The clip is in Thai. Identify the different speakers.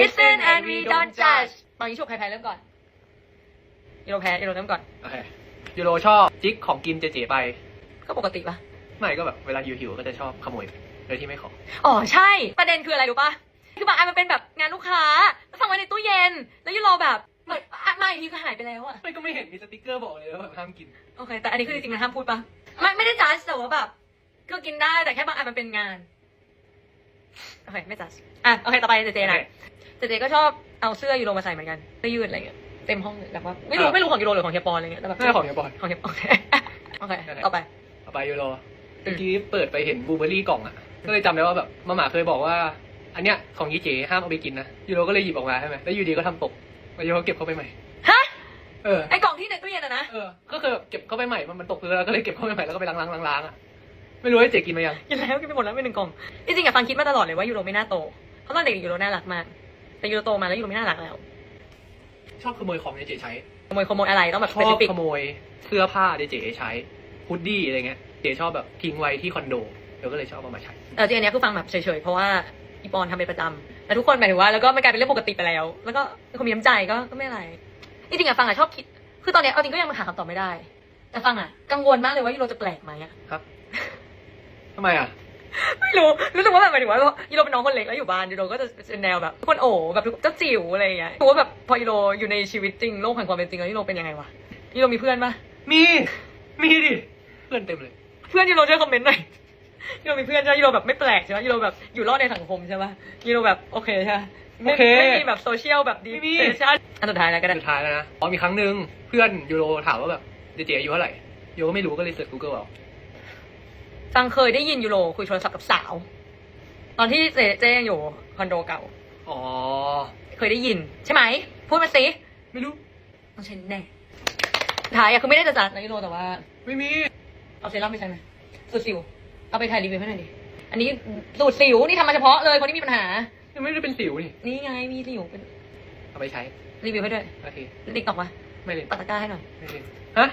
Speaker 1: listen and we don't judge ตอนนี้ชุบใครแพ้เริ่มก่อนยูโรแพ้ยูโรเริ่มก่อน
Speaker 2: โอเคยูโรชอบจิกของกินเจเจไป
Speaker 1: ก็ปกติปะ
Speaker 2: ไม่ก็แบบเวลายูหิวก็จะชอบขโมยโดยที่ไม่ขอ
Speaker 1: อ๋อใช่ ประเด็นคืออะไรรู้ปะคือบางอันมันเป็นแบบงานลูกค้าแล้วฟังไว้ในตู้เย็น แล้วยูโรแบบเหมือนอะมาอีกทีก็หายไปแล้วอะ
Speaker 2: ไม่ก็ไม่เห็นมีสติกเกอร์บอกเลยว่าแบบห้ามกิน
Speaker 1: โอเค แต่อันนี้คือจริงๆมันห้ามพูดปะไม่ไม่ได้จัดแต่ว่าแบบก็กินได้แต่แค่บางอันมันเป็นงานโอเคไม่จัดอะโอเคต่อไปเจเจหน่อยเจเจก็ชอบเอาเสื้อยูโรมาใส่เหมือนกันเสื้อยืดอะไรเงี้ยเต็มห้องเลยแบบว่าไม่รู้
Speaker 2: อะ
Speaker 1: ไม่รู้ของยูโรหรือของเฮียปอนอะไรเงี้ยแต่แบบ
Speaker 2: น่าจะของยูบอล
Speaker 1: ของเฮียโอเคโอเคต่อไป
Speaker 2: เอาไปยูโรเมื่อกี้เปิดไปเห็นบลูเบอร์รี่กล่องอะก็เลยจำได้ว่าแบบมาหมาเคยบอกว่า อันเนี้ยของยีเจห้ามเอาไปกินนะยูโรก็เลยหยิบออกมาใช่ไหมแล้วอยูดีก็ทำตกแล้วยูโรเก็บเข้าไปใหม่
Speaker 1: ฮะ
Speaker 2: เออ
Speaker 1: ไอกล่องที่ในตู้เย็นอะนะ
Speaker 2: เออก็คือแบบเก็บเข้าไปใหม่มันมันตกพื้นแล้วก็เลยเก็บเข้าไปใหม่แล้วก็ไปล้างล้างล้างล้างอะ ไม่รู้ว่าเจกินไหมยัง
Speaker 1: กินแล้วกินไปหมดแล้วไม่หนึ่งกล่องจริงๆอะฟังคิดมาตลอดเลยว่ายูโรไม่น่าโต เพราะตอนเด็กยูโรน่ารักมาก แต่ยูโรโตมาแล้วยูโรไม่น่ารักแล้ว
Speaker 2: ชอบขโมยของเจเจใช้
Speaker 1: ขโมยขโมยอะไรต้องแบบ
Speaker 2: ช
Speaker 1: สเป
Speaker 2: อบ
Speaker 1: ซิฟิก
Speaker 2: ขโมยเสื้อผ้าเจเจใช้ฮุดดี้อะไรเงี้ย เจชอบแบบทิ้งไว้ที่คอนโดเดี๋ยวก็เลยชอบเอามาใช้
Speaker 1: เออจริงอันเนี้ยคือฟังแบบเฉยๆ เพราะว่าอีปอนทำเป็นประจำแล้วทุกคนหมายถึงว่าแล้วก็มันกลายเป็นเรื่องปกติไปแล้ว แล้วก็เป็นคนมีน้ำใจก็ก็ไม่อะไรจริงๆอะฟังอะชอบคิด คือตอนเนี้ยเอาจริงก็ยังมาหาคำตอบไม่ได้ แต่ฟังอะกังวลมากเลยว่ายูโรจะแปลกไหมอะ
Speaker 2: ครับทำไมอะ
Speaker 1: ไม่รู้ รู้สึกว่าแบบหมายถึงว่ายูโรเป็นน้องคนเล็กแล้วอยู่บ้านยูโรก็จะเป็นแนวแบบคนโอ๋แบบเจ้าจิ๋วอะไรอย่างเงี้ยรู้ว่าแบบพอยูโรอยู่ในชีวิตจริงโลกแห่งความเป็นจริงแล้วยูโรเป็นยังไงวะยูโรมีเพื่อนปะ
Speaker 2: มี มีดิ เพื่อนเต็มเลย
Speaker 1: เพื่อนยูโรช่วยคอมเมนต์หน่อยยูโรมีเพื่อนใช่ไหมยูโรแบบไม่แปลกใช่ไหมยูโรแบบอยู่รอดในสังคมใช่ปะยูโรแบบโอเคใช่ปะไม่
Speaker 2: โอเค
Speaker 1: ไม่มีแบบโซเชียลแบบดี
Speaker 2: ไม่มี
Speaker 1: เซชั่นอันสุดท้ายแล้วก็ได้
Speaker 2: สุดท้ายแล้วนะ อ๋อมีครั้งหนึ่งเพื่อนยูโรถามว่าแบบเจเจอายุเท่าไหร่ยูโรก็ไม่รู้ก็เลยเสิร์ช Google เอา
Speaker 1: ฟังเคยได้ยินยูโรคุยโทรศัพท์กับสาว ตอนที่เจเจยังอยู่คอนโดเก่า
Speaker 2: อ๋อ
Speaker 1: เคยได้ยิน ใช่ไหม พูดมาสิ
Speaker 2: ไม่รู้
Speaker 1: ต้องใช้แน่สุดท้ายอะคือไม่ได้จะจัดนะยูโรแต่ว่า
Speaker 2: ไม่มี
Speaker 1: เอาเซรั่มไปใช้ไหมสูตรสิว เอาไปถ่ายรีวิวให้หน่อยดิ อันนี้สูตรสิวนี่ทำมาเฉพาะเลยคนที่มีปัญหา
Speaker 2: ยังไม่ได้เป็นสิวนี่
Speaker 1: นี่ไงมีสิวเป็น
Speaker 2: เอาไปใช้
Speaker 1: รีวิวให้ด้วย
Speaker 2: โอเค
Speaker 1: ติ๊กตอกวะ
Speaker 2: ไม่เล่น
Speaker 1: ปักตะกร้าให้หน่อย
Speaker 2: ไม่เล่นฮะ